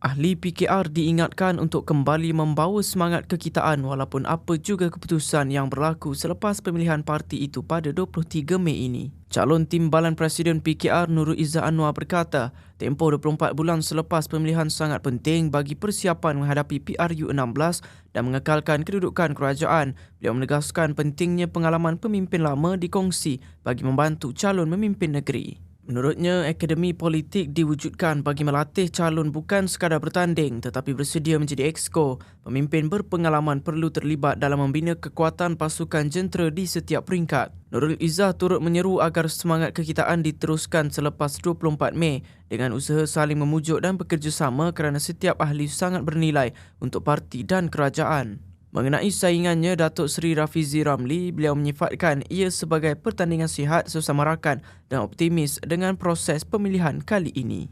Ahli PKR diingatkan untuk kembali membawa semangat kekitaan walaupun apa juga keputusan yang berlaku selepas pemilihan parti itu pada 23 Mei ini. Calon Timbalan Presiden PKR Nurul Izzah Anwar berkata, tempoh 24 bulan selepas pemilihan sangat penting bagi persiapan menghadapi PRU16 dan mengekalkan kedudukan kerajaan. Beliau menegaskan pentingnya pengalaman pemimpin lama dikongsi bagi membantu calon memimpin negeri. Menurutnya, akademi politik diwujudkan bagi melatih calon bukan sekadar bertanding tetapi bersedia menjadi exco. Pemimpin berpengalaman perlu terlibat dalam membina kekuatan pasukan jentera di setiap peringkat. Nurul Izzah turut menyeru agar semangat kekitaan diteruskan selepas 24 Mei dengan usaha saling memujuk dan bekerjasama kerana setiap ahli sangat bernilai untuk parti dan kerajaan. Mengenai saingannya Datuk Seri Rafizi Ramli, beliau menyifatkan ia sebagai pertandingan sihat sesama rakan dan optimis dengan proses pemilihan kali ini.